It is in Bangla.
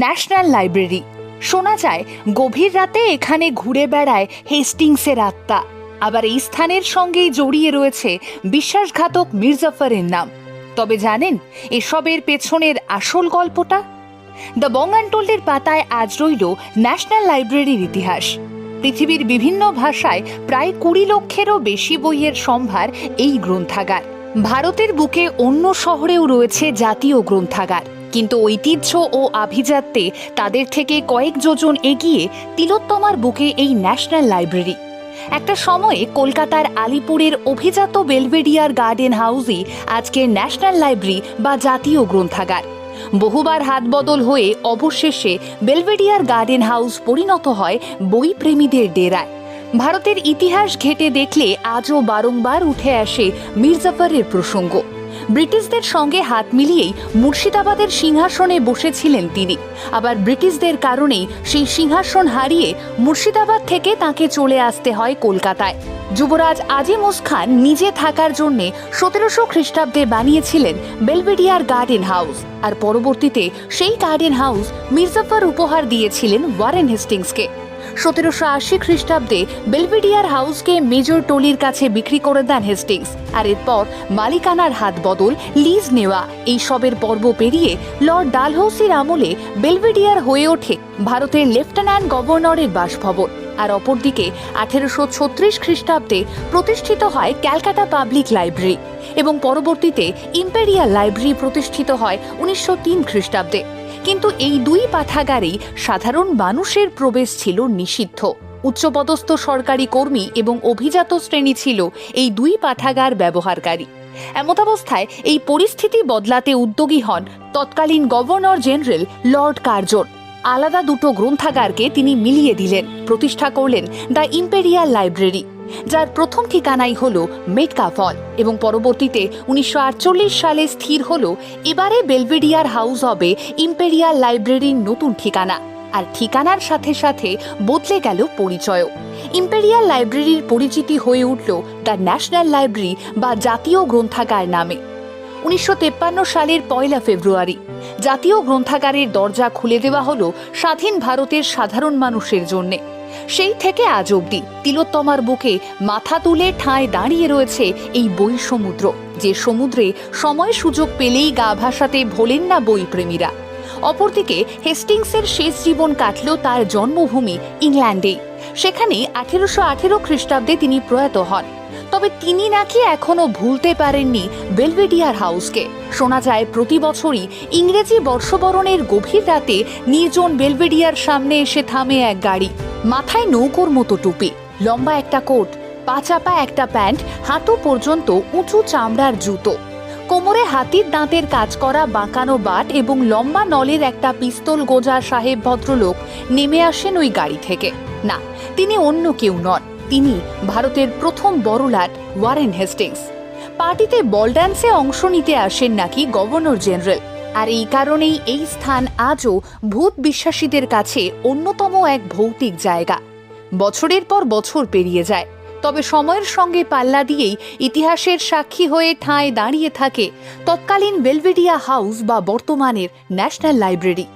National library. শোনা যায়, গভীর রাতে এখানে ঘুরে বেড়ায় হেস্টিংসের আত্মা। আবার এই স্থানের সঙ্গেই জড়িয়ে রয়েছে বিশ্বাসঘাতক মির্জাফারের নাম। তবে জানেন, এসবের পেছনের আসল গল্পটা? দ্য বঙ্গানটোল্ডের পাতায় আজ রইল ন্যাশনাল লাইব্রেরির ইতিহাস। পৃথিবীর বিভিন্ন ভাষায় প্রায় কুড়ি লক্ষেরও বেশি বইয়ের সম্ভার এই গ্রন্থাগার। ভারতের বুকে অন্য শহরেও রয়েছে জাতীয় গ্রন্থাগার। কিন্তু ঐতিহ্য ও আভিজাত্যে তাদের থেকে কয়েক যোজন এগিয়ে তিলোত্তমার বুকে এই ন্যাশনাল লাইব্রেরি। একটা সময়ে কলকাতার আলিপুরের অভিজাত বেলভেডিয়ার গার্ডেন হাউসই আজকে ন্যাশনাল লাইব্রেরি বা জাতীয় গ্রন্থাগার। বহুবার হাত বদল হয়ে অবশেষে বেলভেডিয়ার গার্ডেন হাউস পরিণত হয় বই প্রেমীদের ডেরায়। ভারতের ইতিহাস ঘেটে দেখলে আজও বারংবার উঠে আসে মির্জাফারের প্রসঙ্গ। ব্রিটিশদের সঙ্গে হাত মিলিয়েই মুর্শিদাবাদের সিংহাসনে বসেছিলেন তিনি। আবার ব্রিটিশদের কারণেই সেই সিংহাসন হারিয়ে মুর্শিদাবাদ থেকে তাকে চলে আসতে হয় কলকাতায়। যুবরাজ আজিমুস খান নিজে থাকার জন্য সতেরোশো খ্রিস্টাব্দে বানিয়েছিলেন বেলভেডিয়ার গার্ডেন হাউস। আর পরবর্তীতে সেই গার্ডেন হাউস মির্জাফর উপহার দিয়েছিলেন ওয়ারেন হেস্টিংসকে। সতেরোশো আশি খ্রিস্টাব্দে বেলভেডিয়ার হাউসকে মেজর টলির কাছে বিক্রি করে দেন হেস্টিংস। আর এরপর মালিকানার হাত বদল, লিজ নেওয়া, এই সবের পর্ব পেরিয়ে লর্ড ডালহৌসির আমলে বেলভেডিয়ার হয়ে ওঠে ভারতের লেফটেন্যান্ট গভর্নরের বাসভবন। আর অপরদিকে আঠেরোশো ছত্রিশ খ্রিস্টাব্দে প্রতিষ্ঠিত হয় ক্যালকাটা পাবলিক লাইব্রেরি এবং পরবর্তীতে ইম্পেরিয়াল লাইব্রেরি প্রতিষ্ঠিত হয় উনিশশো তিন খ্রিস্টাব্দে। কিন্তু এই দুই পাঠাগারেই সাধারণ মানুষের প্রবেশ ছিল নিষিদ্ধ। উচ্চপদস্থ সরকারি কর্মী এবং অভিজাত শ্রেণি ছিল এই দুই পাঠাগার ব্যবহারকারী। এমতাবস্থায় এই পরিস্থিতি বদলাতে উদ্যোগী হন তৎকালীন গভর্নর জেনারেল লর্ড কার্জন। আলাদা দুটো গ্রন্থাগারকে তিনি মিলিয়ে দিলেন। প্রতিষ্ঠা করলেন দ্য ইম্পেরিয়াল লাইব্রেরি। যার প্রথম ঠিকানাই হল মেটকা ফল এবং পরবর্তীতে উনিশশো আটচল্লিশ সালে স্থির হল এবারে বেলভেডিয়ার হাউস হবে ইম্পেরিয়াল লাইব্রেরির নতুন ঠিকানা। আর ঠিকানার সাথে সাথে বদলে গেল পরিচয়ও। ইম্পেরিয়াল লাইব্রেরির পরিচিতি হয়ে উঠল দ্য ন্যাশনাল লাইব্রেরি বা জাতীয় গ্রন্থাগার নামে। উনিশশো সালের পয়লা ফেব্রুয়ারি, জাতীয় গ্রন্থাগারের দরজা খুলে দেওয়া হলো স্বাধীন ভারতের সাধারণ মানুষের জন্যে। সেই থেকে আজ অবধি তিলোত্তমার বুকে মাথা তুলে ঠাঁয় দাঁড়িয়ে রয়েছে এই বই সমুদ্র। যে সমুদ্রে সময় সুযোগ পেলেই গা ভাসাতে ভোলেন না বই প্রেমীরা। অপরদিকে হেস্টিংসের শেষ জীবন কাটল তার জন্মভূমি ইংল্যান্ডে। সেখানে আঠেরোশো আঠেরো খ্রিস্টাব্দে তিনি প্রয়াত হন। তবে তিনি নাকি এখনও ভুলতে পারেননি বেলভেডিয়ার হাউসকে। শোনা যায়, প্রতি বছরই ইংরেজি বর্ষবরণের গভীর রাতে নির্জন বেলভেডিয়ার সামনে এসে থামে এক গাড়ি। মাথায় নৌকোর মতো টুপি, লম্বা একটা কোট, পাচাপা একটা প্যান্ট, হাঁটু পর্যন্ত উঁচু চামড়ার জুতো। কোমরে হাতির দাঁতের কাজ করা বাঁকানো বাট এবং লম্বা নলের একটা পিস্তল গোজা সাহেব ভদ্রলোক নেমে আসেন ওই গাড়ি থেকে। না, তিনি অন্য কেউ নন, তিনি ভারতের প্রথম বড়লাট ওয়ারেন হেস্টিংস। পার্টিতে বল ড্যান্সে অংশ নিতে আসেন নাকি গভর্নর জেনারেল। আর এই কারণেই এই স্থান আজও ভূত বিশ্বাসীদের কাছে অন্যতম এক ভৌতিক জায়গা। বছরের পর বছর পেরিয়ে যায়, তবে সময়ের সঙ্গে পাল্লা দিয়েই ইতিহাসের সাক্ষী হয়ে ঠাঁয় দাঁড়িয়ে থাকে তৎকালীন বেলভেডিয়া হাউস বা বর্তমানের ন্যাশনাল লাইব্রেরি।